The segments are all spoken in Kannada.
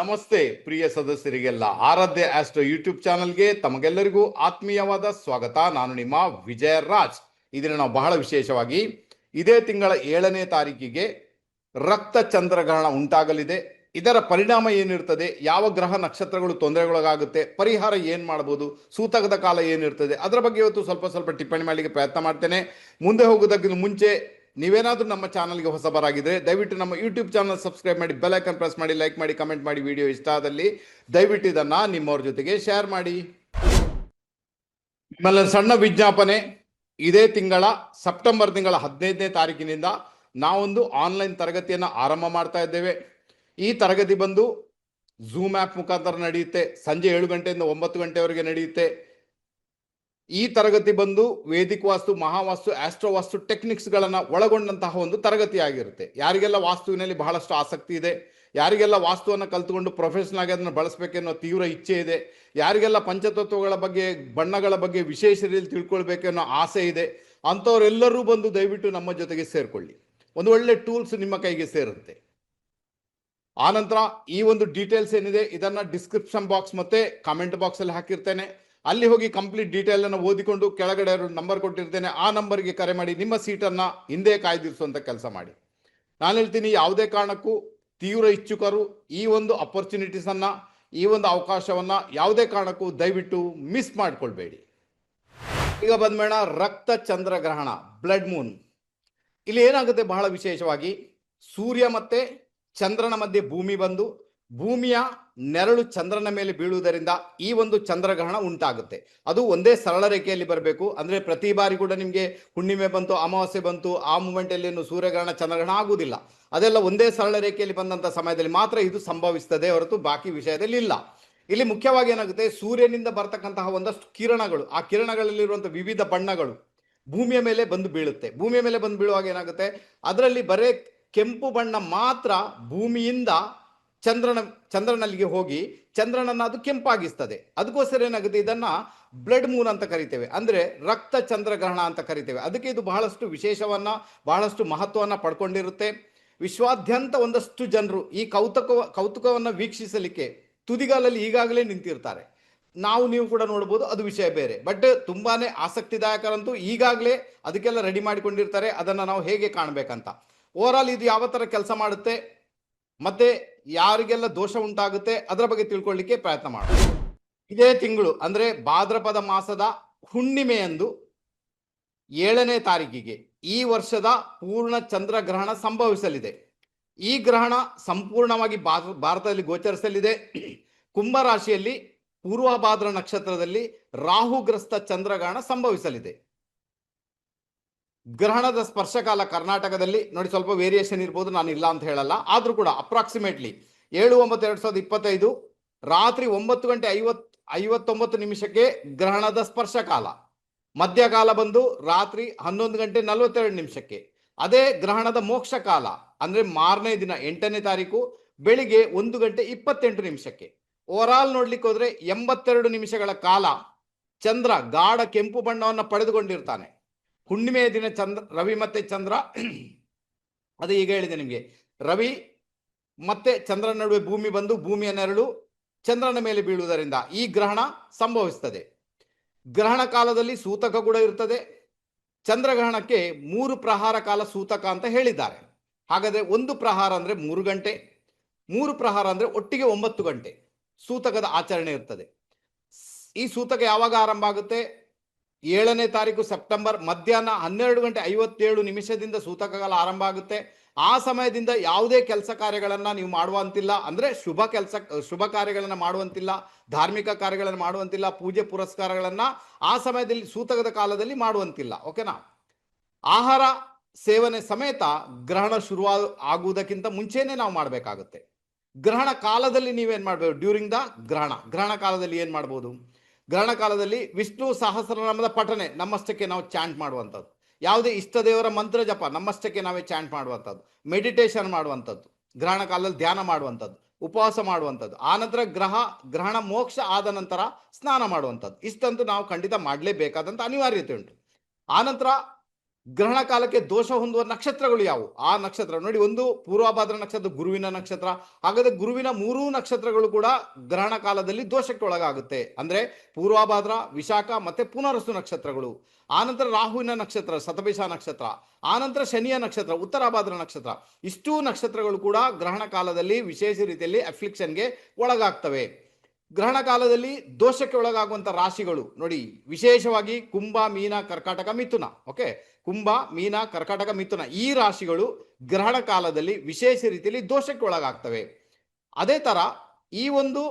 ನಮಸ್ತೆ, ಪ್ರಿಯ ಸದಸ್ಯರಿಗೆಲ್ಲ. ಆರಾಧ್ಯ ಆಸ್ಟ್ರೋ ಯೂಟ್ಯೂಬ್ ಚಾನಲ್ಗೆ ತಮಗೆಲ್ಲರಿಗೂ ಆತ್ಮೀಯವಾದ ಸ್ವಾಗತ. ನಾನು ನಿಮ್ಮ ವಿಜಯ ರಾಜ್. ಇದನ್ನು ನಾವು ಬಹಳ ವಿಶೇಷವಾಗಿ ಇದೇ ತಿಂಗಳ ಏಳನೇ ತಾರೀಕಿಗೆ ರಕ್ತ ಚಂದ್ರಗ್ರಹಣ ಉಂಟಾಗಲಿದೆ. ಇದರ ಪರಿಣಾಮ ಏನಿರ್ತದೆ? ಯಾವ ಗ್ರಹ ನಕ್ಷತ್ರಗಳು ತೊಂದರೆಗೊಳಗಾಗುತ್ತೆ? ಪರಿಹಾರ ಏನು ಮಾಡ್ಬೋದು? ಸೂತಕದ ಕಾಲ ಏನಿರ್ತದೆ? ಅದರ ಬಗ್ಗೆ ಇವತ್ತು ಸ್ವಲ್ಪ ಸ್ವಲ್ಪ ಟಿಪ್ಪಣಿ ಮಾಡಲಿಕ್ಕೆ ಪ್ರಯತ್ನ ಮಾಡ್ತೇನೆ. ಮುಂದೆ ಹೋಗೋದಕ್ಕಿಂತ ಮುಂಚೆ ನೀವೇನಾದರೂ ನಮ್ಮ ಚಾನಲ್ಗೆ ಹೊಸಬರಾಗಿದ್ದರೆ ದಯವಿಟ್ಟು ನಮ್ಮ ಯೂಟ್ಯೂಬ್ ಚಾನಲ್ ಸಬ್ಸ್ಕ್ರೈಬ್ ಮಾಡಿ, ಬೆಲ್ ಐಕನ್ ಪ್ರೆಸ್ ಮಾಡಿ, ಲೈಕ್ ಮಾಡಿ, ಕಮೆಂಟ್ ಮಾಡಿ ವಿಡಿಯೋ ಇಷ್ಟ ಆದಲ್ಲಿ ದಯವಿಟ್ಟು ಇದನ್ನು ನಿಮ್ಮವ್ರ ಜೊತೆಗೆ ಶೇರ್ ಮಾಡಿ. ನಿಮ್ಮಲ್ಲಿ ಸಣ್ಣ ವಿಜ್ಞಾಪನೆ, ಇದೇ ತಿಂಗಳ ಸೆಪ್ಟೆಂಬರ್ ತಿಂಗಳ ಹದಿನೈದನೇ ತಾರೀಕಿನಿಂದ ನಾವೊಂದು ಆನ್ಲೈನ್ ತರಗತಿಯನ್ನು ಆರಂಭ ಮಾಡ್ತಾ ಇದ್ದೇವೆ. ಈ ತರಗತಿ ಬಂದು ಝೂಮ್ ಆ್ಯಪ್ ಮುಖಾಂತರ ನಡೆಯುತ್ತೆ, ಸಂಜೆ ಏಳು ಗಂಟೆಯಿಂದ ಒಂಬತ್ತು ಗಂಟೆವರೆಗೆ ನಡೆಯುತ್ತೆ. ಈ ತರಗತಿ ಬಂದು ವೇದಿಕ ವಾಸ್ತು, ಮಹಾವಾಸ್ತು ಆಸ್ಟ್ರೋ ವಾಸ್ತು ಟೆಕ್ನಿಕ್ಸ್ಗಳನ್ನು ಒಳಗೊಂಡಂತಹ ಒಂದು ತರಗತಿ ಆಗಿರುತ್ತೆ ಯಾರಿಗೆಲ್ಲ ವಾಸ್ತುವಿನಲ್ಲಿ ಬಹಳಷ್ಟು ಆಸಕ್ತಿ ಇದೆ, ಯಾರಿಗೆಲ್ಲ ವಾಸ್ತುವನ್ನು ಕಲ್ತುಕೊಂಡು ಪ್ರೊಫೆಷನಲ್ ಆಗಿ ಅದನ್ನು ಬಳಸಬೇಕೆನ್ನೋ ತೀವ್ರ ಇಚ್ಛೆ ಇದೆ, ಯಾರಿಗೆಲ್ಲ ಪಂಚತತ್ವಗಳ ಬಗ್ಗೆ, ಬಣ್ಣಗಳ ಬಗ್ಗೆ ವಿಶೇಷ ರೀತಿಯಲ್ಲಿ ತಿಳ್ಕೊಳ್ಬೇಕೆನ್ನೋ ಆಸೆ ಇದೆ, ಅಂಥವರೆಲ್ಲರೂ ಬಂದು ದಯವಿಟ್ಟು ನಮ್ಮ ಜೊತೆಗೆ ಸೇರಿಕೊಳ್ಳಿ. ಒಂದು ಒಳ್ಳೆ ಟೂಲ್ಸ್ ನಿಮ್ಮ ಕೈಗೆ ಸೇರುತ್ತೆ. ಆನಂತರ ಈ ಒಂದು ಡೀಟೇಲ್ಸ್ ಏನಿದೆ, ಇದನ್ನ ಡಿಸ್ಕ್ರಿಪ್ಷನ್ ಬಾಕ್ಸ್ ಮತ್ತೆ ಕಾಮೆಂಟ್ ಬಾಕ್ಸ್ ಅಲ್ಲಿ ಹಾಕಿರ್ತೇನೆ. ಅಲ್ಲಿ ಹೋಗಿ ಕಂಪ್ಲೀಟ್ ಡೀಟೇಲ್ ಅನ್ನು ಓದಿಕೊಂಡು ಕೆಳಗಡೆ ನಂಬರ್ ಕೊಟ್ಟಿರ್ತೇನೆ. ಆ ನಂಬರ್ಗೆ ಕರೆ ಮಾಡಿ ನಿಮ್ಮ ಸೀಟನ್ನು ಹಿಂದೆ ಕಾಯ್ದಿರಿಸುವಂಥ ಕೆಲಸ ಮಾಡಿ. ನಾನು ಹೇಳ್ತೀನಿ ಯಾವುದೇ ಕಾರಣಕ್ಕೂ ತೀವ್ರ ಇಚ್ಛುಕರು ಈ ಒಂದು ಅಪರ್ಚುನಿಟೀಸ್ ಅನ್ನ, ಈ ಒಂದು ಅವಕಾಶವನ್ನ ಯಾವುದೇ ಕಾರಣಕ್ಕೂ ದಯವಿಟ್ಟು ಮಿಸ್ ಮಾಡಿಕೊಳ್ಬೇಡಿ. ಈಗ ಬಂದ್ಮೇಣ ರಕ್ತ ಚಂದ್ರಗ್ರಹಣ ಬ್ಲಡ್ ಮೂನ್ ಇಲ್ಲಿ ಏನಾಗುತ್ತೆ ಬಹಳ ವಿಶೇಷವಾಗಿ? ಸೂರ್ಯ ಮತ್ತೆ ಚಂದ್ರನ ಮಧ್ಯೆ ಭೂಮಿ ಬಂದು ಭೂಮಿಯ ನೆರಳು ಚಂದ್ರನ ಮೇಲೆ ಬೀಳುವುದರಿಂದ ಈ ಒಂದು ಚಂದ್ರಗ್ರಹಣ ಉಂಟಾಗುತ್ತೆ. ಅದು ಒಂದೇ ಸರಳ ರೇಖೆಯಲ್ಲಿ ಬರಬೇಕು. ಅಂದ್ರೆ ಪ್ರತಿ ಬಾರಿ ಕೂಡ ನಿಮಗೆ ಹುಣ್ಣಿಮೆ ಬಂತು, ಅಮಾವಾಸ್ಯೆ ಬಂತು, ಆ ಮೂಮೆಂಟಲ್ಲಿ ಏನು ಸೂರ್ಯಗ್ರಹಣ, ಚಂದ್ರಗ್ರಹಣ ಆಗುವುದಿಲ್ಲ. ಅದೆಲ್ಲ ಒಂದೇ ಸರಳ ರೇಖೆಯಲ್ಲಿ ಬಂದಂತ ಸಮಯದಲ್ಲಿ ಮಾತ್ರ ಇದು ಸಂಭವಿಸ್ತದೆ ಹೊರತು ಬಾಕಿ ವಿಷಯದಲ್ಲಿ ಇಲ್ಲ. ಇಲ್ಲಿ ಮುಖ್ಯವಾಗಿ ಏನಾಗುತ್ತೆ, ಸೂರ್ಯನಿಂದ ಬರ್ತಕ್ಕಂತಹ ಒಂದಷ್ಟು ಕಿರಣಗಳು, ಆ ಕಿರಣಗಳಲ್ಲಿರುವಂಥ ವಿವಿಧ ಬಣ್ಣಗಳು ಭೂಮಿಯ ಮೇಲೆ ಬಂದು ಬೀಳುತ್ತೆ. ಭೂಮಿಯ ಮೇಲೆ ಬಂದು ಬೀಳುವಾಗ ಏನಾಗುತ್ತೆ, ಅದರಲ್ಲಿ ಬರೇ ಕೆಂಪು ಬಣ್ಣ ಮಾತ್ರ ಭೂಮಿಯಿಂದ ಚಂದ್ರನ, ಚಂದ್ರನಲ್ಲಿಗೆ ಹೋಗಿ ಚಂದ್ರನನ್ನು ಅದು ಕೆಂಪಾಗಿಸ್ತದೆ. ಅದಕ್ಕೋಸ್ಕರ ಏನಾಗುತ್ತೆ? ಇದನ್ನ ಬ್ಲಡ್ ಮೂನ್ ಅಂತ ಕರಿತೇವೆ. ಅಂದ್ರೆ ರಕ್ತ ಚಂದ್ರಗ್ರಹಣ ಅಂತ ಕರಿತೇವೆ. ಅದಕ್ಕೆ ಇದು ಬಹಳಷ್ಟು ವಿಶೇಷವನ್ನ, ಬಹಳಷ್ಟು ಮಹತ್ವವನ್ನ ಪಡ್ಕೊಂಡಿರುತ್ತೆ. ವಿಶ್ವಾದ್ಯಂತ ಒಂದಷ್ಟು ಜನರು ಈ ಕೌತುಕ, ಕೌತುಕವನ್ನು ವೀಕ್ಷಿಸಲಿಕ್ಕೆ ತುದಿಗಾಲಲ್ಲಿ ಈಗಾಗಲೇ ನಿಂತಿರ್ತಾರೆ. ನಾವು, ನೀವು ಕೂಡ ನೋಡ್ಬೋದು ಅದು ವಿಷಯ ಬೇರೆ. ಬಟ್ ತುಂಬಾನೇ ಆಸಕ್ತಿದಾಯಕರಂತೂ ಈಗಾಗಲೇ ಅದಕ್ಕೆಲ್ಲ ರೆಡಿ ಮಾಡಿಕೊಂಡಿರ್ತಾರೆ. ಅದನ್ನು ನಾವು ಹೇಗೆ ಕಾಣಬೇಕಂತ. ಓವರ್ ಆಲ್ ಇದು ಯಾವ ಥರ ಕೆಲಸ ಮಾಡುತ್ತೆ? ಮತ್ತೆ ಯಾರಿಗೆಲ್ಲ ದೋಷ ಉಂಟಾಗುತ್ತೆ ಅದರ ಬಗ್ಗೆ ತಿಳ್ಕೊಳ್ಳಿಕ್ಕೆ ಪ್ರಯತ್ನ ಮಾಡೋಣ. ಇದೇ ತಿಂಗಳು, ಅಂದ್ರೆ ಭಾದ್ರಪದ ಮಾಸದ ಹುಣ್ಣಿಮೆಯಂದು ಏಳನೇ ತಾರೀಕಿಗೆ ಈ ವರ್ಷದ ಪೂರ್ಣ ಚಂದ್ರಗ್ರಹಣ ಸಂಭವಿಸಲಿದೆ. ಈ ಗ್ರಹಣ ಸಂಪೂರ್ಣವಾಗಿ ಭಾರ- ಭಾರತದಲ್ಲಿ ಗೋಚರಿಸಲಿದೆ. ಕುಂಭರಾಶಿಯಲ್ಲಿ ಪೂರ್ವಭಾದ್ರ ನಕ್ಷತ್ರದಲ್ಲಿ ರಾಹುಗ್ರಸ್ತ ಚಂದ್ರಗ್ರಹಣ ಸಂಭವಿಸಲಿದೆ. ಗ್ರಹಣದ ಸ್ಪರ್ಶಕಾಲ ಕರ್ನಾಟಕದಲ್ಲಿ ನೋಡಿ ಸ್ವಲ್ಪ ವೇರಿಯೇಷನ್ ಇರ್ಬೋದು, ನಾನು ಇಲ್ಲ ಅಂತ ಹೇಳಲ್ಲ. ಆದ್ರೂ ಕೂಡ ಅಪ್ರಾಕ್ಸಿಮೇಟ್ಲಿ ಏಳು ಒಂಬತ್ತು ಎರಡ್ ಸಾವಿರದ ಇಪ್ಪತ್ತೈದು ರಾತ್ರಿ ಒಂಬತ್ತು ಗಂಟೆ ಐವತ್, ಐವತ್ತೊಂಬತ್ತು ನಿಮಿಷಕ್ಕೆ ಗ್ರಹಣದ ಸ್ಪರ್ಶಕಾಲ ಮಧ್ಯಕಾಲ ಬಂದು ರಾತ್ರಿ ಹನ್ನೊಂದು ಗಂಟೆ ನಲವತ್ತೆರಡು ನಿಮಿಷಕ್ಕೆ. ಅದೇ ಗ್ರಹಣದ ಮೋಕ್ಷ ಕಾಲ, ಅಂದ್ರೆ ಮಾರನೇ ದಿನ ಎಂಟನೇ ತಾರೀಕು, ಬೆಳಿಗ್ಗೆ ಒಂದು ಗಂಟೆ ಇಪ್ಪತ್ತೆಂಟು ನಿಮಿಷಕ್ಕೆ. ಓವರ್ ಆಲ್ ನೋಡ್ಲಿಕ್ಕೆ ಹೋದ್ರೆ ಎಂಬತ್ತೆರಡು ನಿಮಿಷಗಳ ಕಾಲ ಚಂದ್ರ ಗಾಢ ಕೆಂಪು ಬಣ್ಣವನ್ನು ಪಡೆದುಕೊಂಡಿರ್ತಾನೆ. ಹುಣ್ಣಿಮೆಯ ದಿನ ಚಂದ್ರ, ರವಿ ಮತ್ತೆ ಚಂದ್ರ. ಅದು ಈಗ ಹೇಳಿದೆ ನಿಮಗೆ. ರವಿ ಮತ್ತೆ ಚಂದ್ರನ ನಡುವೆ ಭೂಮಿ ಬಂದು ಭೂಮಿಯ ನೆರಳು ಚಂದ್ರನ ಮೇಲೆ ಬೀಳುವುದರಿಂದ ಈ ಗ್ರಹಣ ಸಂಭವಿಸ್ತದೆ. ಗ್ರಹಣ ಕಾಲದಲ್ಲಿ ಸೂತಕ ಕೂಡ ಇರ್ತದೆ. ಚಂದ್ರಗ್ರಹಣಕ್ಕೆ ಮೂರು ಪ್ರಹಾರ ಕಾಲ ಸೂತಕ ಅಂತ ಹೇಳಿದ್ದಾರೆ. ಹಾಗಾದ್ರೆ ಒಂದು ಪ್ರಹಾರ ಅಂದ್ರೆ ಮೂರು ಗಂಟೆ, ಮೂರು ಪ್ರಹಾರ ಅಂದ್ರೆ ಒಟ್ಟಿಗೆ ಒಂಬತ್ತು ಗಂಟೆ ಸೂತಕದ ಆಚರಣೆ ಇರ್ತದೆ. ಈ ಸೂತಕ ಯಾವಾಗ ಆರಂಭ ಆಗುತ್ತೆ? ಏಳನೇ ತಾರೀಕು ಸೆಪ್ಟೆಂಬರ್ ಮಧ್ಯಾಹ್ನ ಹನ್ನೆರಡು ಗಂಟೆ ಐವತ್ತೇಳು ನಿಮಿಷದಿಂದ ಸೂತಕಕಾಲ ಆರಂಭ ಆಗುತ್ತೆ. ಆ ಸಮಯದಿಂದ ಯಾವುದೇ ಕೆಲಸ ಕಾರ್ಯಗಳನ್ನು ನೀವು ಮಾಡುವಂತಿಲ್ಲ. ಅಂದ್ರೆ ಶುಭ ಕೆಲಸ, ಶುಭ ಕಾರ್ಯಗಳನ್ನು ಮಾಡುವಂತಿಲ್ಲ. ಧಾರ್ಮಿಕ ಕಾರ್ಯಗಳನ್ನು ಮಾಡುವಂತಿಲ್ಲ. ಪೂಜೆ ಪುರಸ್ಕಾರಗಳನ್ನು ಆ ಸಮಯದಲ್ಲಿ, ಸೂತಕದ ಕಾಲದಲ್ಲಿ ಮಾಡುವಂತಿಲ್ಲ. ಓಕೆನಾ ಆಹಾರ ಸೇವನೆ ಸಮೇತ ಗ್ರಹಣ ಶುರು ಆಗುವುದಕ್ಕಿಂತ ಮುಂಚೆನೆ ನಾವು ಮಾಡಬೇಕಾಗುತ್ತೆ. ಗ್ರಹಣ ಕಾಲದಲ್ಲಿ ನೀವೇನು ಮಾಡಬೇಕು? ಡ್ಯೂರಿಂಗ್ ದ ಗ್ರಹಣ. ಗ್ರಹಣ ಕಾಲದಲ್ಲಿ ಏನು ಮಾಡ್ಬೋದು? ಗ್ರಹಣ ಕಾಲದಲ್ಲಿ ವಿಷ್ಣು ಸಹಸ್ರನಾಮದ ಪಠನೆ ನಮ್ಮಷ್ಟಕ್ಕೆ ನಾವು ಚಾಂಟ್ ಮಾಡುವಂಥದ್ದು. ಯಾವುದೇ ಇಷ್ಟ ದೇವರ ಮಂತ್ರ ಜಪ ನಮ್ಮಷ್ಟಕ್ಕೆ ನಾವೇ ಚಾಂಟ್ ಮಾಡುವಂಥದ್ದು. ಮೆಡಿಟೇಷನ್ ಮಾಡುವಂಥದ್ದು. ಗ್ರಹಣ ಕಾಲದಲ್ಲಿ ಧ್ಯಾನ ಮಾಡುವಂಥದ್ದು. ಉಪವಾಸ ಮಾಡುವಂಥದ್ದು. ಆನಂತರ ಗ್ರಹ, ಗ್ರಹಣ ಮೋಕ್ಷ ಆದ ನಂತರ ಸ್ನಾನ ಮಾಡುವಂಥದ್ದು. ಇಷ್ಟಂತೂ ನಾವು ಖಂಡಿತ ಮಾಡಲೇಬೇಕಾದಂಥ ಅನಿವಾರ್ಯತೆ ಉಂಟು. ಆನಂತರ ಗ್ರಹಣ ಕಾಲಕ್ಕೆ ದೋಷ ಹೊಂದುವ ನಕ್ಷತ್ರಗಳು ಯಾವುವು? ಆ ನಕ್ಷತ್ರ, ನೋಡಿ, ಒಂದು ಪೂರ್ವಭಾದ್ರ ನಕ್ಷತ್ರ, ಗುರುವಿನ ನಕ್ಷತ್ರ, ಹಾಗಾದ್ರೆ ಗುರುವಿನ ಮೂರೂ ನಕ್ಷತ್ರಗಳು ಕೂಡ ಗ್ರಹಣ ಕಾಲದಲ್ಲಿ ದೋಷಕ್ಕೆ ಒಳಗಾಗುತ್ತೆ. ಅಂದ್ರೆ ಪೂರ್ವಭಾದ್ರ, ವಿಶಾಖ ಮತ್ತೆ ಪುನರಸು ನಕ್ಷತ್ರಗಳು. ಆನಂತರ ರಾಹುವಿನ ನಕ್ಷತ್ರ ಶತಭಿಷ ನಕ್ಷತ್ರ ಆನಂತರ ಶನಿಯ ನಕ್ಷತ್ರ, ಉತ್ತರಾಭಾದ್ರ ನಕ್ಷತ್ರ, ಇಷ್ಟೂ ನಕ್ಷತ್ರಗಳು ಕೂಡ ಗ್ರಹಣ ಕಾಲದಲ್ಲಿ ವಿಶೇಷ ರೀತಿಯಲ್ಲಿ ಅಫ್ಲಿಕ್ಷನ್ಗೆ ಒಳಗಾಗ್ತವೆ. ಗ್ರಹಣ ಕಾಲದಲ್ಲಿ ದೋಷಕ್ಕೆ ಒಳಗಾಗುವಂಥ ರಾಶಿಗಳು. ನೋಡಿ, ವಿಶೇಷವಾಗಿ ಕುಂಭ, ಮೀನ, ಕರ್ಕಾಟಕ, ಮಿಥುನ. ಓಕೆ? ಕುಂಭ, ಮೀನ, ಕರ್ಕಾಟಕ, ಮಿಥುನ ಈ ರಾಶಿಗಳು ಗ್ರಹಣ ಕಾಲದಲ್ಲಿ ವಿಶೇಷ ರೀತಿಯಲ್ಲಿ ದೋಷಕ್ಕೆ ಒಳಗಾಗ್ತವೆ. ಅದೇ ತರ ಈ ಒಂದು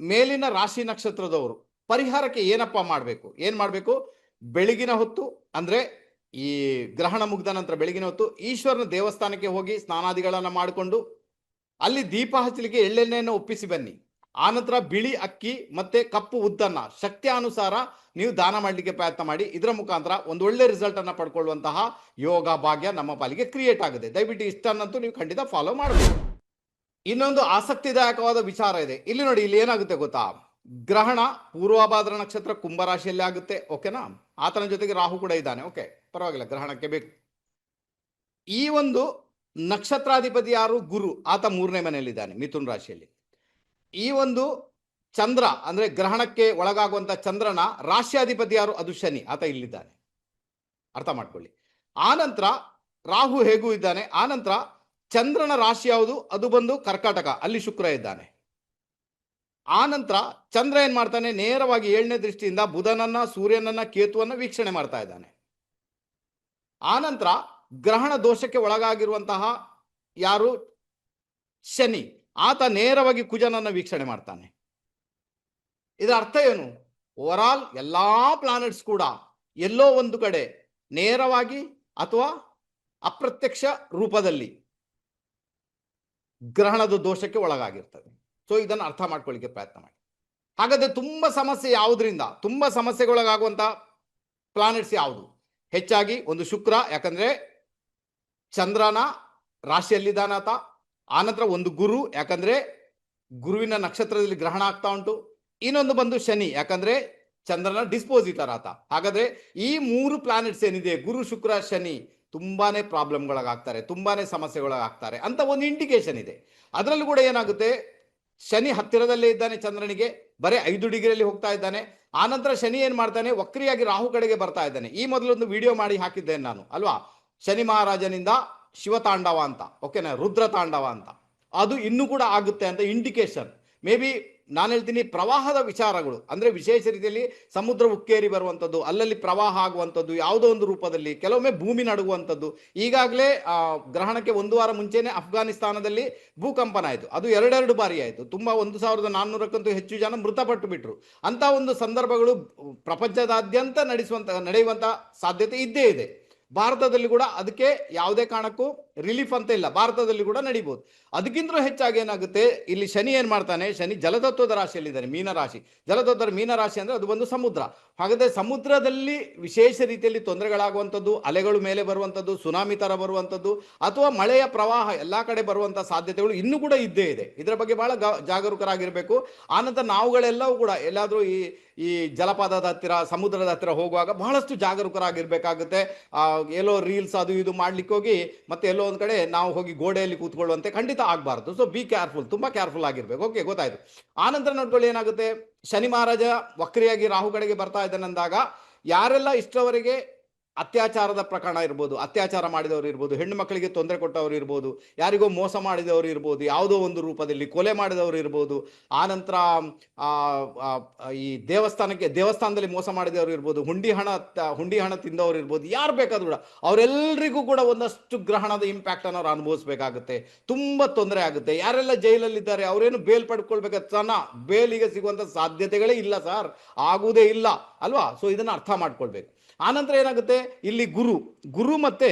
ಮೇಲಿನ ರಾಶಿ ನಕ್ಷತ್ರದವರು ಪರಿಹಾರಕ್ಕೆ ಏನಪ್ಪ ಮಾಡಬೇಕು? ಏನು ಮಾಡಬೇಕು? ಬೆಳಗಿನ ಹೊತ್ತು, ಅಂದ್ರೆ ಈ ಗ್ರಹಣ ಮುಗ್ದ ನಂತರ ಬೆಳಗಿನ ಹೊತ್ತು ಈಶ್ವರನ ದೇವಸ್ಥಾನಕ್ಕೆ ಹೋಗಿ ಸ್ನಾನಾದಿಗಳನ್ನು ಮಾಡಿಕೊಂಡು ಅಲ್ಲಿ ದೀಪ ಹಚ್ಚಲಿಕ್ಕೆ ಎಳ್ಳೆಣ್ಣೆಯನ್ನು ಒಪ್ಪಿಸಿ ಬನ್ನಿ. ಆನಂತರ ಬಿಳಿ ಅಕ್ಕಿ ಮತ್ತೆ ಕಪ್ಪು ಉದ್ದನ್ನ ಶಕ್ತಿಯಾನುಸಾರ ನೀವು ದಾನ ಮಾಡಲಿಕ್ಕೆ ಪ್ರಯತ್ನ ಮಾಡಿ. ಇದರ ಮುಖಾಂತರ ಒಂದು ಒಳ್ಳೆ ರಿಸಲ್ಟ್ ಅನ್ನ ಪಡ್ಕೊಳ್ಳುವಂತಹ ಯೋಗ ಭಾಗ್ಯ ನಮ್ಮ ಪಾಲಿಗೆ ಕ್ರಿಯೇಟ್ ಆಗುತ್ತೆ. ದಯವಿಟ್ಟು ಇಷ್ಟನ್ನಂತೂ ನೀವು ಖಂಡಿತ ಫಾಲೋ ಮಾಡಬೇಕು. ಇನ್ನೊಂದು ಆಸಕ್ತಿದಾಯಕವಾದ ವಿಚಾರ ಇದೆ. ಇಲ್ಲಿ ನೋಡಿ, ಇಲ್ಲಿ ಏನಾಗುತ್ತೆ ಗೊತ್ತಾ? ಗ್ರಹಣ ಪೂರ್ವಭಾದ್ರ ನಕ್ಷತ್ರ ಕುಂಭರಾಶಿಯಲ್ಲಿ ಆಗುತ್ತೆ. ಓಕೆನಾ ಆತನ ಜೊತೆಗೆ ರಾಹು ಕೂಡ ಇದ್ದಾನೆ. ಓಕೆ ಪರವಾಗಿಲ್ಲ, ಗ್ರಹಣಕ್ಕೆ ಬೇಕು. ಈ ಒಂದು ನಕ್ಷತ್ರಾಧಿಪತಿ ಯಾರು? ಗುರು. ಆತ ಮೂರನೇ ಮನೆಯಲ್ಲಿದ್ದಾನೆ, ಮಿಥುನ್ ರಾಶಿಯಲ್ಲಿ. ಈ ಒಂದು ಚಂದ್ರ ಅಂದ್ರೆ ಗ್ರಹಣಕ್ಕೆ ಒಳಗಾಗುವಂತ ಚಂದ್ರನ ರಾಶ್ಯಾಧಿಪತಿ ಯಾರು ಅದು ಶನಿ, ಆತ ಇಲ್ಲಿದ್ದಾನೆ. ಅರ್ಥ ಮಾಡ್ಕೊಳ್ಳಿ. ಆನಂತರ ರಾಹು ಹೇಗೂ ಇದ್ದಾನೆ? ಆನಂತರ ಚಂದ್ರನ ರಾಶಿ ಯಾವುದು? ಅದು ಬಂದು ಕರ್ಕಾಟಕ, ಅಲ್ಲಿ ಶುಕ್ರ ಇದ್ದಾನೆ. ಆನಂತರ ಚಂದ್ರ ಏನ್ ಮಾಡ್ತಾನೆ? ನೇರವಾಗಿ ಏಳನೇ ದೃಷ್ಟಿಯಿಂದ ಬುಧನನ್ನ, ಸೂರ್ಯನನ್ನ, ಕೇತುವನ್ನ ವೀಕ್ಷಣೆ ಮಾಡ್ತಾ ಇದ್ದಾನೆ. ಆನಂತರ ಗ್ರಹಣ ದೋಷಕ್ಕೆ ಒಳಗಾಗಿರುವಂತಹ ಯಾರು? ಶನಿ. ಆತ ನೇರವಾಗಿ ಕುಜನನ್ನು ವೀಕ್ಷಣೆ ಮಾಡ್ತಾನೆ. ಇದರ ಅರ್ಥ ಏನು? ಓವರ್ ಆಲ್ ಎಲ್ಲಾ ಪ್ಲಾನೆಟ್ಸ್ ಕೂಡ ಎಲ್ಲೋ ಒಂದು ಕಡೆ ನೇರವಾಗಿ ಅಥವಾ ಅಪ್ರತ್ಯಕ್ಷ ರೂಪದಲ್ಲಿ ಗ್ರಹಣದ ದೋಷಕ್ಕೆ ಒಳಗಾಗಿರ್ತದೆ. ಸೊ ಇದನ್ನು ಅರ್ಥ ಮಾಡ್ಕೊಳ್ಳಿಕ್ಕೆ ಪ್ರಯತ್ನ ಮಾಡಿ. ಹಾಗಾದ್ರೆ ತುಂಬಾ ಸಮಸ್ಯೆ ಯಾವುದರಿಂದ? ತುಂಬಾ ಸಮಸ್ಯೆಗೊಳಗಾಗುವಂತ ಪ್ಲಾನೆಟ್ಸ್ ಯಾವುದು? ಹೆಚ್ಚಾಗಿ ಒಂದು ಶುಕ್ರ, ಯಾಕಂದ್ರೆ ಚಂದ್ರನ ರಾಶಿಯಲ್ಲಿದ್ದಾನಾತ ಆನಂತರ ಒಂದು ಗುರು, ಯಾಕಂದ್ರೆ ಗುರುವಿನ ನಕ್ಷತ್ರದಲ್ಲಿ ಗ್ರಹಣ ಆಗ್ತಾ ಉಂಟು. ಇನ್ನೊಂದು ಬಂದು ಶನಿ, ಯಾಕಂದ್ರೆ ಚಂದ್ರನ ಡಿಸ್ಪೋಸಿಟರ್ ಆತ. ಹಾಗಾದ್ರೆ ಈ ಮೂರು ಪ್ಲಾನೆಟ್ಸ್ ಏನಿದೆ, ಗುರು, ಶುಕ್ರ, ಶನಿ, ತುಂಬಾನೇ ಪ್ರಾಬ್ಲಮ್ಗಳಾಗ್ತಾರೆ ತುಂಬಾನೇ ಸಮಸ್ಯೆಗಳಾಗ್ತಾರೆ ಅಂತ ಒಂದು ಇಂಡಿಕೇಶನ್ ಇದೆ. ಅದರಲ್ಲೂ ಕೂಡ ಏನಾಗುತ್ತೆ, ಶನಿ ಹತ್ತಿರದಲ್ಲೇ ಇದ್ದಾನೆ ಚಂದ್ರನಿಗೆ, ಬರೀ ಐದು ಡಿಗ್ರಿಯಲ್ಲಿ ಹೋಗ್ತಾ ಇದ್ದಾನೆ. ಆನಂತರ ಶನಿ ಏನ್ ಮಾಡ್ತಾನೆ, ವಕ್ರಿಯಾಗಿ ರಾಹು ಕಡೆಗೆ ಬರ್ತಾ ಇದ್ದಾನೆ. ಈ ಮೊದಲೊಂದು ವಿಡಿಯೋ ಮಾಡಿ ಹಾಕಿದ್ದೇನೆ ನಾನು, ಅಲ್ವಾ? ಶನಿ ಮಹಾರಾಜನಿಂದ ಶಿವತಾಂಡವ ಅಂತ ಓಕೆನಾ ರುದ್ರ ತಾಂಡವ ಅಂತ. ಅದು ಇನ್ನೂ ಕೂಡ ಆಗುತ್ತೆ ಅಂತ ಇಂಡಿಕೇಶನ್ ಮೇ ಬಿ ನಾನು ಹೇಳ್ತೀನಿ ಪ್ರವಾಹದ ವಿಚಾರಗಳು, ಅಂದರೆ ವಿಶೇಷ ರೀತಿಯಲ್ಲಿ ಸಮುದ್ರ ಉಕ್ಕೇರಿ ಬರುವಂಥದ್ದು ಅಲ್ಲಲ್ಲಿ ಪ್ರವಾಹ ಆಗುವಂಥದ್ದು ಯಾವುದೋ ಒಂದು ರೂಪದಲ್ಲಿ, ಕೆಲವೊಮ್ಮೆ ಭೂಮಿ ನಡುಗುವಂಥದ್ದು ಈಗಾಗಲೇ ಗ್ರಹಣಕ್ಕೆ ಒಂದು ವಾರ ಮುಂಚೆನೇ ಅಫ್ಘಾನಿಸ್ತಾನದಲ್ಲಿ ಭೂಕಂಪನ ಆಯಿತು. ಅದು ಎರಡೆರಡು ಬಾರಿ ಆಯಿತು. ತುಂಬ ಒಂದು ಸಾವಿರದ ನಾನ್ನೂರಕ್ಕಂತೂ ಹೆಚ್ಚು ಜನ ಮೃತಪಟ್ಟು ಬಿಟ್ಟರು ಅಂಥ ಒಂದು ಸಂದರ್ಭಗಳು ಪ್ರಪಂಚದಾದ್ಯಂತ ನಡೆಸುವಂಥ ನಡೆಯುವಂಥ ಸಾಧ್ಯತೆ ಇದ್ದೇ ಇದೆ. ಭಾರತದಲ್ಲಿ ಕೂಡ ಅದಕ್ಕೆ ಯಾವುದೇ ಕಾರಣಕ್ಕೂ ರಿಲೀಫ್ ಅಂತ ಇಲ್ಲ. ಭಾರತದಲ್ಲಿ ಕೂಡ ನಡಿಬಹುದು ಅದಕ್ಕಿಂತ ಹೆಚ್ಚಾಗಿ ಏನಾಗುತ್ತೆ, ಇಲ್ಲಿ ಶನಿ ಏನ್ ಮಾಡ್ತಾನೆ, ಶನಿ ಜಲತತ್ವದ ರಾಶಿಯಲ್ಲಿದ್ದಾನೆ, ಮೀನ ರಾಶಿ. ಜಲತತ್ವದ ಮೀನ ರಾಶಿ ಅಂದ್ರೆ ಅದು ಒಂದು ಸಮುದ್ರ. ಹಾಗಾದ್ರೆ ಸಮುದ್ರದಲ್ಲಿ ವಿಶೇಷ ರೀತಿಯಲ್ಲಿ ತೊಂದರೆಗಳಾಗುವಂಥದ್ದು, ಅಲೆಗಳು ಮೇಲೆ ಬರುವಂಥದ್ದು ಸುನಾಮಿ ತರ ಬರುವಂಥದ್ದು, ಅಥವಾ ಮಳೆಯ ಪ್ರವಾಹ ಎಲ್ಲಾ ಕಡೆ ಬರುವಂತಹ ಸಾಧ್ಯತೆಗಳು ಇನ್ನೂ ಕೂಡ ಇದ್ದೇ ಇದೆ. ಇದರ ಬಗ್ಗೆ ಬಹಳ ಜಾಗರೂಕರಾಗಿರ್ಬೇಕು. ಆನಂತರ ನಾವುಗಳೆಲ್ಲವೂ ಕೂಡ, ಎಲ್ಲಾದರೂ ಈ ಈ ಜಲಪಾತದ ಹತ್ತಿರ, ಸಮುದ್ರದ ಹತ್ತಿರ ಹೋಗುವಾಗ ಬಹಳಷ್ಟು ಜಾಗರೂಕರಾಗಿರ್ಬೇಕಾಗುತ್ತೆ. ಎಲ್ಲೋ ರೀಲ್ಸ್ ಅದು ಇದು ಮಾಡ್ಲಿಕ್ಕೆ ಹೋಗಿ, ಮತ್ತೆ ಎಲ್ಲೋ ಒಂದು ಕಡೆ ನಾವು ಹೋಗಿ ಗೋಡೆಯಲ್ಲಿ ಕೂತ್ಕೊಳ್ಳುವಂತೆ ಖಂಡಿತ ಆಗಬಾರ್ದು. ಸೊ ಬಿ ಕೇರ್ಫುಲ್ ತುಂಬಾ ಕೇರ್ಫುಲ್ ಆಗಿರ್ಬೇಕು. ಓಕೆ ಗೊತ್ತಾಯ್ತು. ಆನಂತರ ನೋಡ್ಕೊಳ್ಳಿ ಏನಾಗುತ್ತೆ? ಶನಿ ಮಹಾರಾಜ ವಕ್ರಿಯಾಗಿ ರಾಹು ಕಡೆಗೆ ಬರ್ತಾ ಇದ್ದಾನೆ ಅಂದಾಗ, ಯಾರೆಲ್ಲ ಇಷ್ಟವರೆಗೆ ಅತ್ಯಾಚಾರದ ಪ್ರಕರಣ ಇರ್ಬೋದು, ಅತ್ಯಾಚಾರ ಮಾಡಿದವರು ಇರ್ಬೋದು, ಹೆಣ್ಣು ಮಕ್ಕಳಿಗೆ ತೊಂದರೆ ಕೊಟ್ಟವರು ಇರ್ಬೋದು, ಯಾರಿಗೋ ಮೋಸ ಮಾಡಿದವರು ಇರ್ಬೋದು, ಯಾವುದೋ ಒಂದು ರೂಪದಲ್ಲಿ ಕೊಲೆ ಮಾಡಿದವರು ಇರ್ಬೋದು ಆನಂತರ ಈ ದೇವಸ್ಥಾನಕ್ಕೆ, ದೇವಸ್ಥಾನದಲ್ಲಿ ಮೋಸ ಮಾಡಿದವರು ಇರ್ಬೋದು, ಹುಂಡಿ ಹಣ ಹುಂಡಿ ಹಣ ತಿಂದವರು ಇರ್ಬೋದು, ಯಾರು ಬೇಕಾದ್ರೂ ಕೂಡ, ಅವರೆಲ್ಲರಿಗೂ ಕೂಡ ಒಂದಷ್ಟು ಗ್ರಹಣದ ಇಂಪ್ಯಾಕ್ಟ್ ಅನ್ನು ಅವ್ರು ಅನುಭವಿಸ್ಬೇಕಾಗುತ್ತೆ. ತುಂಬಾ ತೊಂದರೆ ಆಗುತ್ತೆ. ಯಾರೆಲ್ಲ ಜೈಲಲ್ಲಿದ್ದಾರೆ, ಅವರೇನು ಬೇಲ್ ಪಡ್ಕೊಳ್ಬೇಕಾದ ಸಣ್ಣ ಬೇಲಿಗೆ ಸಿಗುವಂಥ ಸಾಧ್ಯತೆಗಳೇ ಇಲ್ಲ ಸರ್ ಆಗುವುದೇ ಇಲ್ಲ. ಅಲ್ವಾ? ಸೊ ಇದನ್ನು ಅರ್ಥ ಮಾಡ್ಕೊಳ್ಬೇಕು. ಆನಂತರ ಏನಾಗುತ್ತೆ? ಇಲ್ಲಿ ಗುರು ಗುರು ಮತ್ತೆ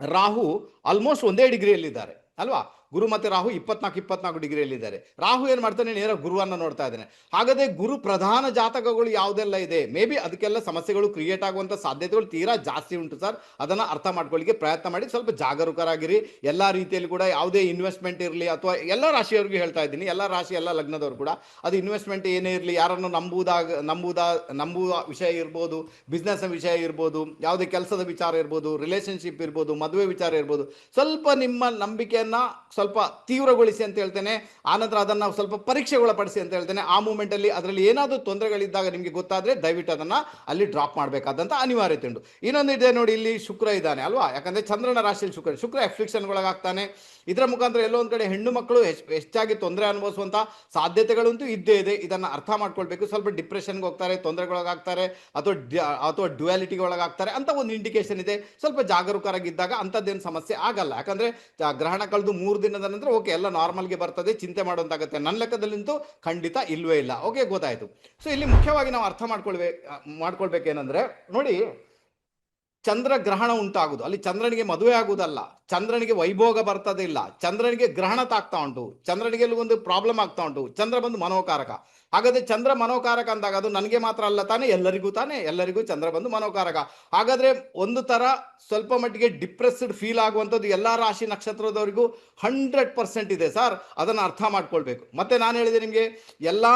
ರಾಹು ಆಲ್ಮೋಸ್ಟ್ ಒಂದೇ ಡಿಗ್ರಿಯಲ್ಲಿದ್ದಾರೆ ಅಲ್ವಾ? ಗುರು ಮತ್ತು ರಾಹು ಇಪ್ಪತ್ನಾಲ್ಕು ಇಪ್ಪತ್ನಾಲ್ಕು ಡಿಗ್ರಿಯಲ್ಲಿದ್ದಾರೆ. ರಾಹು ಏನು ಮಾಡ್ತಾನೆ? ನೇರ ಗುರುವನ್ನು ನೋಡ್ತಾ ಇದ್ದಾನೆ. ಹಾಗಾದರೆ ಗುರು ಪ್ರಧಾನ ಜಾತಕಗಳು ಯಾವುದೆಲ್ಲ ಇದೆ? ಮೇ ಬಿ ಅದಕ್ಕೆಲ್ಲ ಸಮಸ್ಯೆಗಳು ಕ್ರಿಯೇಟ್ ಆಗುವಂಥ ಸಾಧ್ಯತೆಗಳು ತೀರಾ ಜಾಸ್ತಿ ಉಂಟು ಸರ್. ಅದನ್ನು ಅರ್ಥ ಮಾಡ್ಕೊಳ್ಳಿಕ್ಕೆ ಪ್ರಯತ್ನ ಮಾಡಿ. ಸ್ವಲ್ಪ ಜಾಗರೂಕರಾಗಿರಿ. ಎಲ್ಲ ರೀತಿಯಲ್ಲಿ ಕೂಡ ಯಾವುದೇ ಇನ್ವೆಸ್ಟ್ಮೆಂಟ್ ಇರಲಿ ಅಥವಾ ಎಲ್ಲ ರಾಶಿಯವ್ರಿಗೂ ಹೇಳ್ತಾ ಇದ್ದೀನಿ. ಎಲ್ಲ ರಾಶಿ, ಎಲ್ಲ ಲಗ್ನದವರು ಕೂಡ. ಅದು ಇನ್ವೆಸ್ಟ್ಮೆಂಟ್ ಏನೇ ಇರಲಿ, ಯಾರನ್ನು ನಂಬುವುದಾಗ, ನಂಬುವುದಾ, ನಂಬುವ ವಿಷಯ ಇರ್ಬೋದು ಬಿಸ್ನೆಸ್ ವಿಷಯ ಇರ್ಬೋದು, ಯಾವುದೇ ಕೆಲಸದ ವಿಚಾರ ಇರ್ಬೋದು ರಿಲೇಷನ್ಶಿಪ್ ಇರ್ಬೋದು, ಮದುವೆ ವಿಚಾರ ಇರ್ಬೋದು. ಸ್ವಲ್ಪ ನಿಮ್ಮ ನಂಬಿಕೆಯನ್ನು, ಸ್ವಲ್ಪ ತೀವ್ರಗೊಳಿಸಿ ಅಂತ ಹೇಳ್ತೇನೆ. ಆನಂತರ ಅದನ್ನ ಸ್ವಲ್ಪ ಪರೀಕ್ಷೆಗೊಳಪಡಿಸಿ ಅಂತ ಹೇಳ್ತೇನೆ. ಆ ಮೂಮೆಂಟ್ ಅಲ್ಲಿ ಅದರಲ್ಲಿ ಏನಾದರೂ ತೊಂದರೆಗಳಿದ್ದಾಗ ನಿಮಗೆ ಗೊತ್ತಾದ್ರೆ ದಯವಿಟ್ಟು ಅದನ್ನ ಅಲ್ಲಿ ಡ್ರಾಪ್ ಮಾಡಬೇಕಾದಂತ ಅನಿವಾರ್ಯತೆ ಉಂಟು. ಇನ್ನೊಂದು ಇದೆ ನೋಡಿ, ಇಲ್ಲಿ ಶುಕ್ರ ಇದ್ದಾನೆ ಅಲ್ವಾ? ಯಾಕಂದ್ರೆ ಚಂದ್ರನ ರಾಶಿಯಲ್ಲಿ ಶುಕ್ರ ಶುಕ್ರ ಎಫ್ಲಿಕ್ಷನ್ ಒಳಗಾಗ್ತಾನೆ. ಇದರ ಮುಖಾಂತರ ಎಲ್ಲೋ ಒಂದು ಕಡೆ ಹೆಣ್ಣು ಮಕ್ಕಳು ಹೆಚ್ಚಾಗಿ ತೊಂದರೆ ಅನುಭವಿಸುವಂತ ಸಾಧ್ಯತೆಗಳಂತೂ ಇದ್ದೇ ಇದೆ. ಇದನ್ನ ಅರ್ಥ ಮಾಡ್ಕೊಳ್ಬೇಕು. ಸ್ವಲ್ಪ ಡಿಪ್ರೆಷನ್ಗೆ ಹೋಗ್ತಾರೆ, ತೊಂದರೆಗೊಳಗಾಗ್ತಾರೆ, ಅಥವಾ ಅಥವಾ ಡ್ಯುಯಾಲಿಟಿಗೆ ಒಳಗಾಗ್ತಾರೆ ಅಂತ ಒಂದು ಇಂಡಿಕೇಶನ್ ಇದೆ. ಸ್ವಲ್ಪ ಜಾಗರೂಕರಾಗಿದ್ದಾಗ ಅಂಥದ್ದೇನು ಸಮಸ್ಯೆ ಆಗಲ್ಲ. ಯಾಕಂದ್ರೆ ಗ್ರಹಣ ಕಳೆದು ಮೂರು ದಿನದ ನಂತರ ಓಕೆ, ಎಲ್ಲ ನಾರ್ಮಲ್ಗೆ ಬರ್ತದೆ, ಚಿಂತೆ ಮಾಡುವಂತಾಗುತ್ತೆ. ನನ್ನ ಲೆಕ್ಕದಲ್ಲಿಂತೂ ಖಂಡಿತ ಇಲ್ವೇ ಇಲ್ಲ. ಓಕೆ, ಗೊತ್ತಾಯ್ತು. ಸೊ ಇಲ್ಲಿ ಮುಖ್ಯವಾಗಿ ನಾವು ಅರ್ಥ ಮಾಡ್ಕೊಳ್ಬೇಕು ಮಾಡ್ಕೊಳ್ಬೇಕೇನಂದ್ರೆ, ನೋಡಿ, ಚಂದ್ರ ಗ್ರಹಣ ಉಂಟಾಗುದು. ಅಲ್ಲಿ ಚಂದ್ರನಿಗೆ ಮದುವೆ ಆಗುವುದಲ್ಲ ಚಂದ್ರನಿಗೆ ವೈಭೋಗ ಬರ್ತದೆ ಇಲ್ಲ ಚಂದ್ರನಿಗೆ ಗ್ರಹಣ ತಾಗ್ತಾ ಉಂಟು. ಚಂದ್ರನಿಗೆ ಒಂದು ಪ್ರಾಬ್ಲಮ್ ಆಗ್ತಾ ಉಂಟು. ಚಂದ್ರ ಬಂದು ಮನೋಕಾರಕ. ಹಾಗಾದ್ರೆ ಚಂದ್ರ ಮನೋಕಾರಕ ಅಂದಾಗ ಅದು ನನಗೆ ಮಾತ್ರ ಅಲ್ಲ ತಾನೆ, ಎಲ್ಲರಿಗೂ ತಾನೆ, ಎಲ್ಲರಿಗೂ ಚಂದ್ರ ಬಂದು ಮನೋಕಾರಕ. ಹಾಗಾದ್ರೆ ಒಂದು ತರ ಸ್ವಲ್ಪ ಮಟ್ಟಿಗೆ ಡಿಪ್ರೆಸ್ಡ್ ಫೀಲ್ ಆಗುವಂಥದ್ದು ಎಲ್ಲ ರಾಶಿ ನಕ್ಷತ್ರದವರಿಗೂ ಹಂಡ್ರೆಡ್ ಪರ್ಸೆಂಟ್ ಇದೆ ಸರ್ ಅದನ್ನು ಅರ್ಥ ಮಾಡ್ಕೊಳ್ಬೇಕು. ಮತ್ತೆ ನಾನು ಹೇಳಿದೆ ನಿಮಗೆ, ಎಲ್ಲ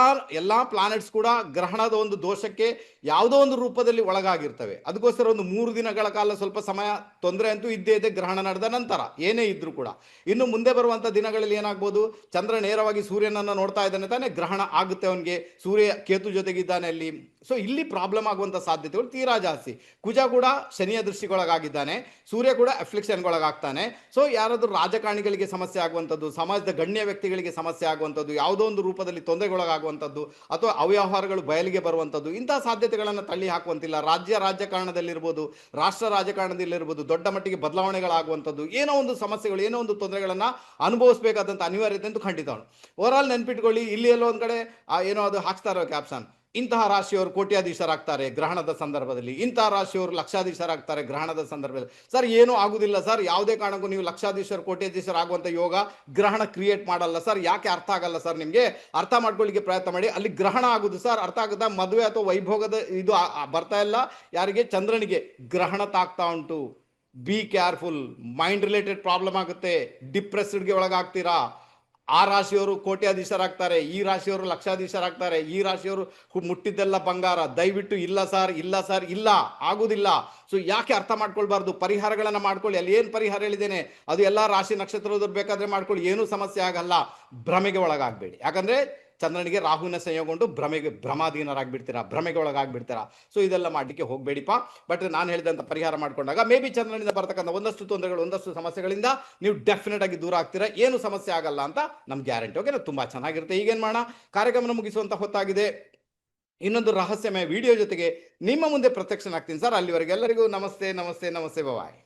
ಎಲ್ಲ ಪ್ಲಾನೆಟ್ಸ್ ಕೂಡ ಗ್ರಹಣದ ಒಂದು ದೋಷಕ್ಕೆ ಯಾವುದೋ ಒಂದು ರೂಪದಲ್ಲಿ ಒಳಗಾಗಿರ್ತವೆ. ಅದಕ್ಕೋಸ್ಕರ ಒಂದು ಮೂರು ದಿನಗಳ ಕಾಲ ಸ್ವಲ್ಪ ಸಮಯ ತೊಂದರೆ ಅಂತೂ ಇದ್ದೇ ಇದೆ, ಗ್ರಹಣ ನಡೆದ ನಂತರ ಏನೇ ಇದ್ರೂ ಕೂಡ. ಇನ್ನು ಮುಂದೆ ಬರುವಂಥ ದಿನಗಳಲ್ಲಿ ಏನಾಗ್ಬೋದು? ಚಂದ್ರ ನೇರವಾಗಿ ಸೂರ್ಯನನ್ನು ನೋಡ್ತಾ ಇದ್ದಾನೆ, ತಾನೆ ಗ್ರಹಣ ಆಗುತ್ತೆ ಅವನಿಗೆ. ಸೂರ್ಯ ಕೇತು ಜೊತೆಗಿದ್ದಾನೆ ಅಲ್ಲಿ. ಸೊ ಇಲ್ಲಿ ಪ್ರಾಬ್ಲಮ್ ಆಗುವಂಥ ಸಾಧ್ಯತೆಗಳು ತೀರಾ ಜಾಸ್ತಿ. ಕುಜ ಕೂಡ ಶನಿಯ ದೃಷ್ಟಿಗೊಳಗಾಗಿದ್ದಾನೆ. ಸೂರ್ಯ ಕೂಡ ಅಫ್ಲಿಕ್ಷನ್ಗೊಳಗಾಗ್ತಾನೆ ಸೊ ಯಾರಾದರೂ ರಾಜಕಾರಣಿಗಳಿಗೆ ಸಮಸ್ಯೆ ಆಗುವಂಥದ್ದು, ಸಮಾಜದ ಗಣ್ಯ ವ್ಯಕ್ತಿಗಳಿಗೆ ಸಮಸ್ಯೆ ಆಗುವಂಥದ್ದು, ಯಾವುದೋ ಒಂದು ರೂಪದಲ್ಲಿ ತೊಂದರೆಗೊಳಗಾಗುವಂಥದ್ದು, ಅಥವಾ ಅವ್ಯವಹಾರಗಳು ಬಯಲಿಗೆ ಬರುವಂಥದ್ದು, ಇಂಥ ಸಾಧ್ಯತೆಗಳನ್ನು ತಳ್ಳಿ ಹಾಕುವಂತಿಲ್ಲ. ರಾಜ್ಯ ರಾಜಕಾರಣದಲ್ಲಿರ್ಬೋದು, ರಾಷ್ಟ್ರ ರಾಜಕಾರಣದಲ್ಲಿರ್ಬೋದು, ದೊಡ್ಡ ಮಟ್ಟಿಗೆ ಬದಲಾವಣೆಗಳಾಗುವಂಥದ್ದು ಏನೋ ಒಂದು ಸಮಸ್ಯೆಗಳು, ಏನೋ ಒಂದು ತೊಂದರೆಗಳನ್ನು ಅನುಭವಿಸಬೇಕಾದಂತ ಅನಿವಾರ್ಯತೆ ಅಂತ ಖಂಡಿತ ಓವರ್ ಆಲ್ ನೆನ್ಪಿಟ್ಕೊಳ್ಳಿ ಇಲ್ಲಿ ಎಲ್ಲೋ ಒಂದು ಕಡೆ ಏನೋ ಅದು ಹಾಕ್ತಾ ಇರೋ ಕ್ಯಾಪ್ಷನ್ ಇಂತಹ ರಾಶಿಯವರು ಕೋಟ್ಯಾಧೀಶರಾಗ್ತಾರೆ ಗ್ರಹಣದ ಸಂದರ್ಭದಲ್ಲಿ. ಇಂತಹ ರಾಶಿಯವರು ಲಕ್ಷಾಧೀಶರಾಗ್ತಾರೆ ಗ್ರಹಣದ ಸಂದರ್ಭದಲ್ಲಿ. ಸರ್, ಏನೂ ಆಗುದಿಲ್ಲ ಸರ್. ಯಾವುದೇ ಕಾರಣಕ್ಕೂ ನೀವು ಲಕ್ಷಾಧೀಶರು ಕೋಟ್ಯಾಧೀಶರಾಗುವಂಥ ಯೋಗ ಗ್ರಹಣ ಕ್ರಿಯೇಟ್ ಮಾಡಲ್ಲ ಸರ್. ಯಾಕೆ ಅರ್ಥ ಆಗಲ್ಲ ಸರ್ ನಿಮಗೆ? ಅರ್ಥ ಮಾಡ್ಕೊಳ್ಳಿಕ್ಕೆ ಪ್ರಯತ್ನ ಮಾಡಿ. ಅಲ್ಲಿ ಗ್ರಹಣ ಆಗುದು ಸರ್. ಅರ್ಥ ಆಗದ ಮದುವೆ ಅಥವಾ ವೈಭೋಗದ ಇದು ಬರ್ತಾ ಇಲ್ಲ. ಯಾರಿಗೆ? ಚಂದ್ರನಿಗೆ ಗ್ರಹಣ ತಾಗ್ತಾ ಉಂಟು. Be careful mind related problem ಆಗುತ್ತೆ. ಡಿಪ್ರೆಸ್ಡ್ಗೆ ಒಳಗಾಗ್ತೀರಾ? ಆ ರಾಶಿಯವರು ಕೋಟ್ಯಾಧೀಶರಾಗ್ತಾರೆ. ಈ ರಾಶಿಯವರು ಲಕ್ಷಾಧೀಶರಾಗ್ತಾರೆ. ಈ ರಾಶಿಯವರು ಮುಟ್ಟಿದ್ದೆಲ್ಲ ಬಂಗಾರ. ದಯವಿಟ್ಟು ಇಲ್ಲ ಸರ್ ಇಲ್ಲ ಸರ್, ಇಲ್ಲ. ಆಗುದಿಲ್ಲ. ಸೊ ಯಾಕೆ ಅರ್ಥ ಮಾಡ್ಕೊಳ್ಬಾರ್ದು? ಪರಿಹಾರಗಳನ್ನು ಮಾಡ್ಕೊಳ್ಳಿ. ಅಲ್ಲಿ ಏನು ಪರಿಹಾರ ಹೇಳಿದ್ದೇನೆ? ಅದು ಎಲ್ಲ ರಾಶಿ ನಕ್ಷತ್ರದವ್ರು ಬೇಕಾದ್ರೆ ಮಾಡ್ಕೊಳ್ಳಿ. ಏನೂ ಸಮಸ್ಯೆ ಆಗಲ್ಲ. ಭ್ರಮೆಗೆ ಒಳಗಾಗಬೇಡಿ. ಯಾಕಂದ್ರೆ ಚಂದ್ರನಿಗೆ ರಾಹುವಿನ ಸಂಯೋಗಗೊಂಡು ಭ್ರಮೆಗೆ ಭ್ರಮಾಧೀನರಾಗ್ಬಿಡ್ತೀರಾ, ಭ್ರಮೆಗೆ ಒಳಗಾಗ್ಬಿಡ್ತೀರಾ. ಸೊ ಇದೆಲ್ಲ ಮಾಡಲಿಕ್ಕೆ ಹೋಗಬೇಡಿಪ್ಪ. ಬಟ್ ನಾನು ಹೇಳಿದಂಥ ಪರಿಹಾರ ಮಾಡಿಕೊಂಡಾಗ ಮೇ ಬಿ ಚಂದ್ರನಿಂದ ಬರ್ತಕ್ಕಂಥ ಒಂದಷ್ಟು ತೊಂದರೆಗಳು, ಒಂದಷ್ಟು ಸಮಸ್ಯೆಗಳಿಂದ ನೀವು ಡೆಫಿನೆಟ್ ಆಗಿ ದೂರ ಆಗ್ತೀರಾ. ಏನು ಸಮಸ್ಯೆ ಆಗಲ್ಲ ಅಂತ ನಮ್ಮ ಗ್ಯಾರಂಟಿ ಓಕೆ ತುಂಬ ಚೆನ್ನಾಗಿರುತ್ತೆ. ಈಗೇನು ಮಾಡೋಣ? ಕಾರ್ಯಕ್ರಮ ಮುಗಿಸುವಂಥ ಹೊತ್ತಾಗಿದೆ. ಇನ್ನೊಂದು ರಹಸ್ಯಮಯ ವಿಡಿಯೋ ಜೊತೆಗೆ ನಿಮ್ಮ ಮುಂದೆ ಪ್ರತ್ಯಕ್ಷನಾಗ್ತೀನಿ. ಸರ್, ಅಲ್ಲಿವರೆಗೆ ಎಲ್ಲರಿಗೂ ನಮಸ್ತೆ ನಮಸ್ತೆ ನಮಸ್ತೆ. ಬಾಯ್